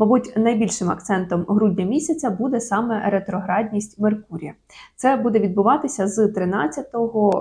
Мабуть, найбільшим акцентом грудня місяця буде саме ретроградність Меркурія. Це буде відбуватися з 13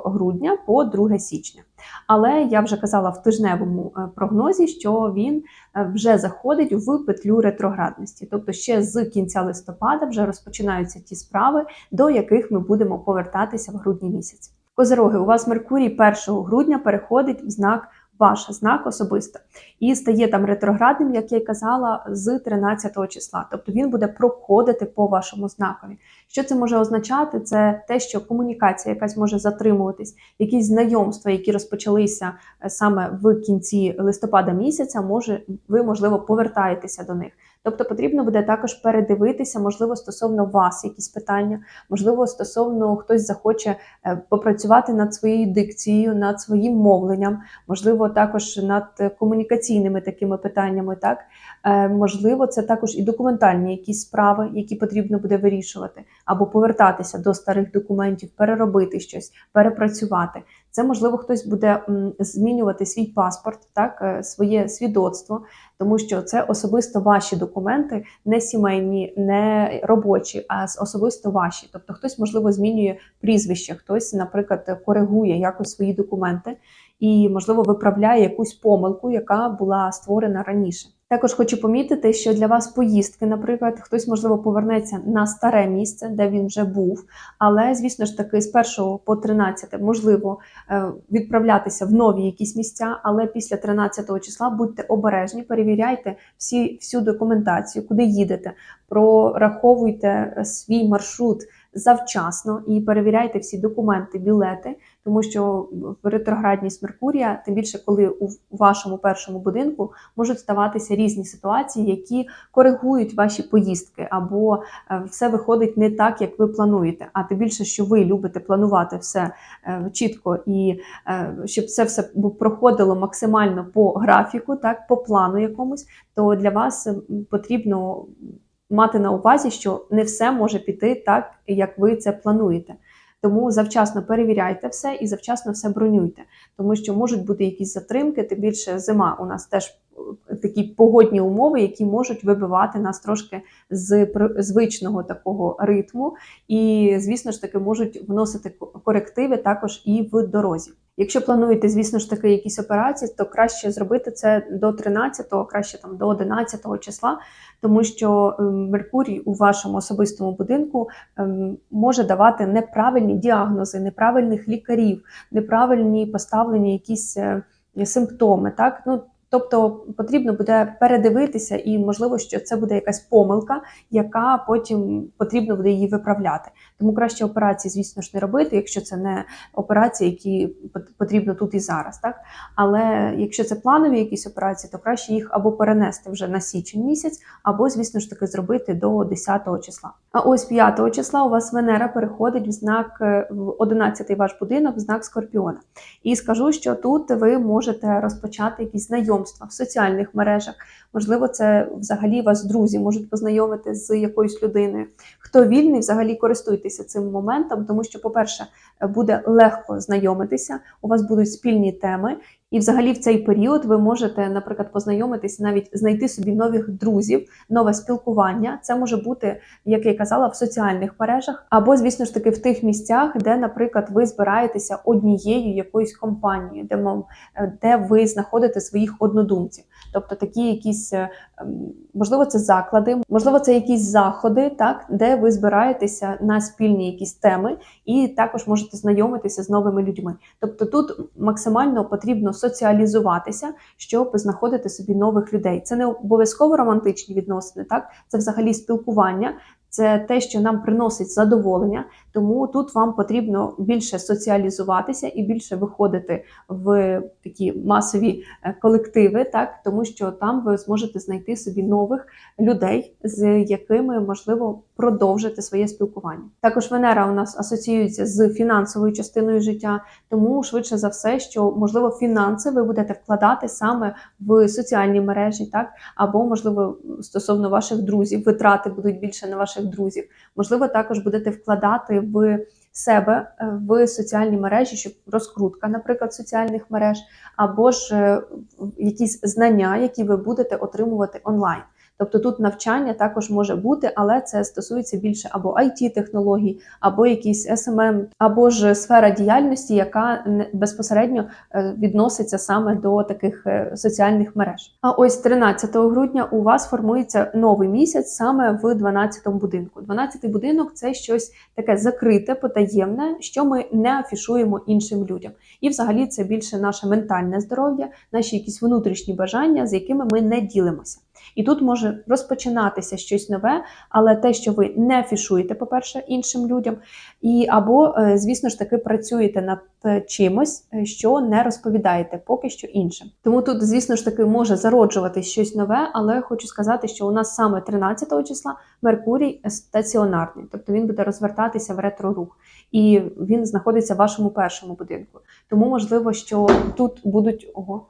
грудня по 2 січня. Але я вже казала в тижневому е, прогнозі, що він е, вже заходить в петлю ретроградності. Тобто ще з кінця листопада вже розпочинаються ті справи, до яких ми будемо повертатися в грудні місяці. Козероги, у вас Меркурій 1 грудня переходить в знак ваш знак особисто і стає там ретроградним, як я й казала, з 13 числа. Тобто він буде проходити по вашому знакові. Що це може означати? Це те, що комунікація якась може затримуватись, якісь знайомства, які розпочалися е, саме в кінці листопада місяця, може ви можливо повертаєтеся до них. Тобто потрібно буде також передивитися, можливо, стосовно вас якісь питання, можливо, стосовно хтось захоче е, попрацювати над своєю дикцією, над своїм мовленням, можливо, також над комунікаційними такими питаннями. Так Е, можливо, це також і документальні якісь справи, які потрібно буде вирішувати, або повертатися до старих документів, переробити щось, перепрацювати. Це можливо хтось буде змінювати свій паспорт, так е, своє свідоцтво, тому що це особисто ваші документи, не сімейні, не робочі, а особисто ваші. Тобто хтось, можливо, змінює прізвище, хтось, наприклад, коригує якось свої документи і, можливо, виправляє якусь помилку, яка була створена раніше. Також хочу помітити, що для вас поїздки, наприклад, хтось можливо повернеться на старе місце, де він вже був. Але, звісно ж таки, з 1 по 13 можливо е, відправлятися в нові якісь місця, але після 13 числа будьте обережні, перевіряйте всі, всю документацію, куди їдете, прораховуйте е, свій маршрут завчасно і перевіряйте всі документи, білети, тому що в ретроградність Меркурія, тим більше, коли у вашому першому будинку можуть ставатися різні ситуації, які коригують ваші поїздки, або е, все виходить не так, як ви плануєте. А тим більше, що ви любите планувати все е, чітко і е, щоб це все проходило максимально по графіку, так по плану якомусь, то для вас потрібно мати на увазі, що не все може піти так, як ви це плануєте. Тому завчасно перевіряйте все і завчасно все бронюйте, тому що можуть бути якісь затримки, тим більше зима у нас теж е, такі погодні умови, які можуть вибивати нас трошки з звичного такого ритму, і звісно ж таки можуть вносити ко- корективи також і в дорозі. Якщо плануєте, звісно ж таки, якісь операції, то краще зробити це до 13-го, краще там до 11-го числа, тому що ем, Меркурій у вашому особистому будинку ем, може давати неправильні діагнози, неправильних лікарів, неправильні поставлені якісь е, симптоми. Так? Ну, тобто потрібно буде передивитися, і можливо, що це буде якась помилка, яка потім потрібно буде її виправляти. Тому краще операції, звісно ж, не робити, якщо це не операції, які пот- потрібно тут і зараз. Так? Але якщо це планові якісь операції, то краще їх або перенести вже на січень місяць, або, звісно ж таки, зробити до 10 числа. А ось 5 числа у вас Венера переходить в знак е, в 11-й ваш будинок, в знак Скорпіона. І скажу, що тут ви можете розпочати якісь знайомства в соціальних мережах. Можливо, це взагалі вас друзі можуть познайомити з якоюсь людиною. Хто вільний, взагалі користуйтеся цим моментом, тому що, по-перше, буде легко знайомитися, у вас будуть спільні теми. І, взагалі, в цей період ви можете, наприклад, познайомитися, навіть знайти собі нових друзів, нове спілкування. Це може бути, як я казала, в соціальних мережах, або, звісно ж таки, в тих місцях, де, наприклад, ви збираєтеся однією якоюсь компанією, де, е, де ви знаходите своїх однодумців. Тобто такі якісь, е, можливо, це заклади, можливо, це якісь заходи, так, де ви збираєтеся на спільні якісь теми, і також можете знайомитися з новими людьми. Тобто тут максимально потрібно соціалізуватися, щоб знаходити собі нових людей. Це не обов'язково романтичні відносини, так це взагалі спілкування. Це те, що нам приносить задоволення. Тому тут вам потрібно більше соціалізуватися і більше виходити в такі масові е, колективи, так тому що там ви зможете знайти собі нових людей, з якими можливо продовжити своє спілкування. Також Венера у нас асоціюється з фінансовою частиною життя, тому швидше за все, що можливо фінанси ви будете вкладати саме в соціальні мережі, так або можливо стосовно ваших друзів, витрати будуть більше на ваших друзів. Можливо, також будете вкладати в себе е, в соціальні мережі, щоб розкрутка, наприклад, соціальних мереж, або ж е, якісь знання, які ви будете отримувати онлайн. Тобто тут навчання також може бути, але це стосується більше або it технологій або якісь SMM, або ж сфера діяльності, яка безпосередньо е, відноситься саме до таких е, соціальних мереж. А ось 13 грудня у вас формується новий місяць саме в 12 будинку. 12 будинок це щось таке закрите, потаємне, що ми не афішуємо іншим людям. І взагалі це більше наше ментальне здоров'я, наші якісь внутрішні бажання, з якими ми не ділимося. І тут може розпочинатися щось нове, але те, що ви не афішуєте, по-перше, іншим людям, і або, е, звісно ж таки, працюєте над е, чимось, е, що не розповідаєте поки що іншим. Тому тут, звісно ж таки, може зароджуватись щось нове, але хочу сказати, що у нас саме 13 числа Меркурій стаціонарний, тобто він буде розвертатися в ретро-рух, і він знаходиться в вашому першому будинку. Тому можливо, що тут будуть ого.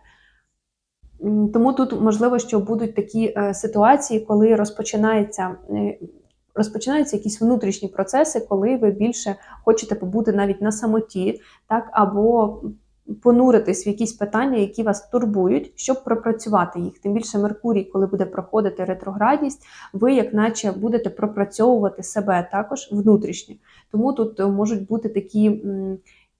Тому тут можливо, що будуть такі е, ситуації, коли розпочинається. е, Розпочинаються якісь внутрішні процеси, коли ви більше хочете побути навіть на самоті, так або понуритись в якісь питання, які вас турбують, щоб пропрацювати їх. Тим більше Меркурій, коли буде проходити ретроградність, ви як наче будете пропрацьовувати себе також внутрішньо. Тому тут е, можуть бути такі.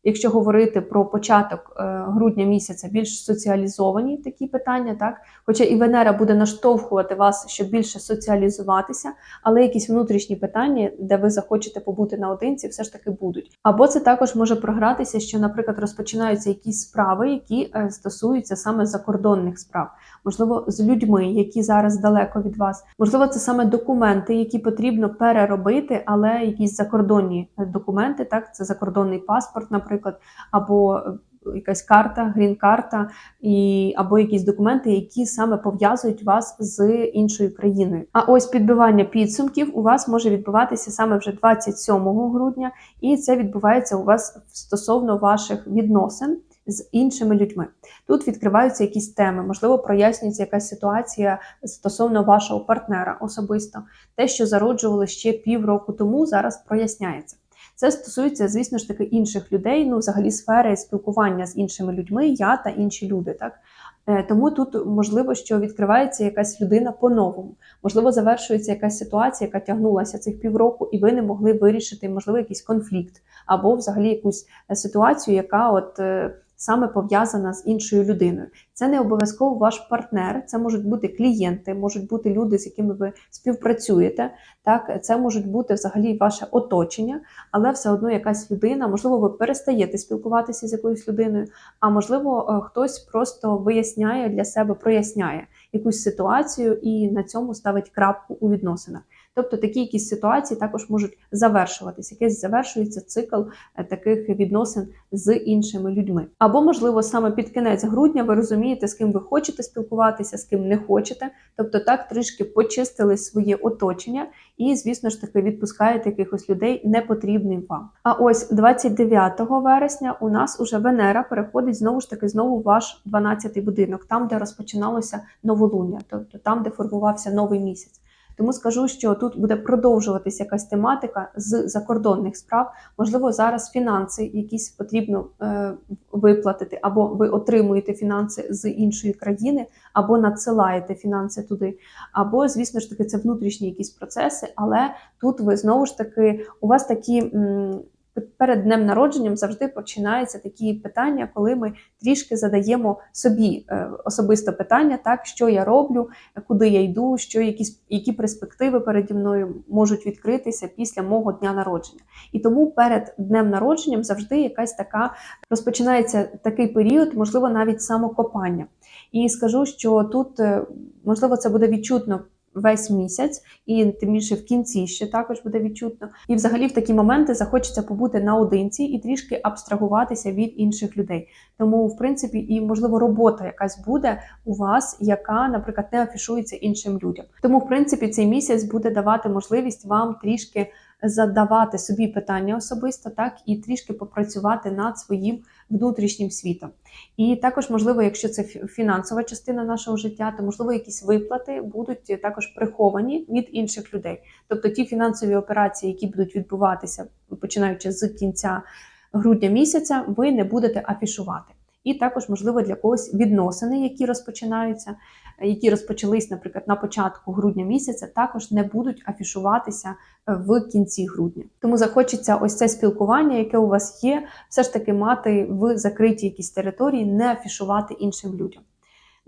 Якщо говорити про початок е, грудня місяця, більш соціалізовані такі питання, так хоча і Венера буде наштовхувати вас, щоб більше соціалізуватися, але якісь внутрішні питання, де ви захочете побути наодинці, все ж таки будуть. Або це також може програтися, що, наприклад, розпочинаються якісь справи, які е, стосуються саме закордонних справ, можливо, з людьми, які зараз далеко від вас. Можливо, це саме документи, які потрібно переробити, але якісь закордонні е, документи, так це закордонний паспорт, наприклад, або е, якась карта, грін-карта, або якісь документи, які саме пов'язують вас з іншою країною. А ось підбивання підсумків у вас може відбуватися саме вже 27 грудня, і це відбувається у вас стосовно ваших відносин. З іншими людьми тут відкриваються якісь теми, можливо, прояснюється якась ситуація стосовно вашого партнера особисто. Те, що зароджували ще півроку тому, зараз проясняється. Це стосується, звісно ж таки, інших людей, ну, взагалі, сфери спілкування з іншими людьми, я та інші люди. Так Е, тому тут можливо, що відкривається якась людина по-новому. Можливо, завершується якась ситуація, яка тягнулася цих півроку, і ви не могли вирішити, можливо, якийсь конфлікт, або взагалі якусь е, ситуацію, яка от. Саме пов'язана з іншою людиною. Це не обов'язково ваш партнер, це можуть бути клієнти, можуть бути люди, з якими ви співпрацюєте. Так, це можуть бути взагалі ваше оточення, але все одно якась людина, можливо, ви перестаєте спілкуватися з якоюсь людиною, а можливо, е, хтось просто виясняє для себе, проясняє якусь ситуацію і на цьому ставить крапку у відносинах. Тобто такі якісь ситуації також можуть завершуватись, якийсь завершується цикл е, таких відносин з іншими людьми. Або, можливо, саме під кінець грудня ви розумієте, з ким ви хочете спілкуватися, з ким не хочете. Тобто так трішки почистили своє оточення і, звісно ж таки, відпускаєте якихось людей непотрібним вам. А ось 29 вересня у нас уже Венера переходить знову ж таки знову в ваш 12-й будинок, там, де розпочиналося новолуння, тобто там, де формувався новий місяць. Тому скажу, що тут буде продовжуватися якась тематика з закордонних справ. Можливо, зараз фінанси якісь потрібно е, виплатити, або ви отримуєте фінанси з іншої країни, або надсилаєте фінанси туди. Або, звісно ж таки, це внутрішні якісь процеси, але тут ви знову ж таки, у вас такі. м, Перед днем народженням завжди починаються такі питання, коли ми трішки задаємо собі е, особисто питання, так що я роблю, куди я йду, що якісь які перспективи переді мною можуть відкритися після мого дня народження. І тому перед днем народженням завжди якась така розпочинається такий період, можливо, навіть самокопання. І скажу, що тут е, можливо це буде відчутно весь місяць, і тим більше в кінці ще також буде відчутно. І взагалі в такі моменти захочеться побути наодинці і трішки абстрагуватися від інших людей. Тому, в принципі, і можливо робота якась буде у вас, яка, наприклад, не афішується іншим людям. Тому, в принципі, цей місяць буде давати можливість вам трішки задавати собі питання особисто, так і трішки попрацювати над своїм внутрішнім світом. І також, можливо, якщо це фі- фінансова частина нашого життя, то можливо якісь виплати будуть також приховані від інших людей. Тобто ті фінансові операції, які будуть відбуватися починаючи з кінця грудня місяця, ви не будете афішувати. І також, можливо, для когось відносини, які розпочинаються, які розпочались, наприклад, на початку грудня місяця, також не будуть афішуватися е, в кінці грудня. Тому захочеться ось це спілкування, яке у вас є, все ж таки мати в закритій якійсь території, не афішувати іншим людям.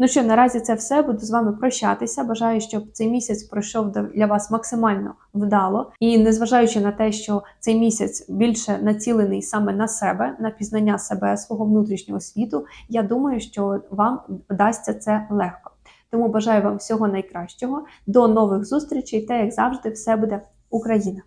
Ну що, наразі це все. Буду з вами прощатися. Бажаю, щоб цей місяць пройшов для вас максимально вдало. І незважаючи на те, що цей місяць більше націлений саме на себе, на пізнання себе, свого внутрішнього світу, я думаю, що вам вдасться це легко. Тому бажаю вам всього найкращого. До нових зустрічей та як завжди, все буде Україна!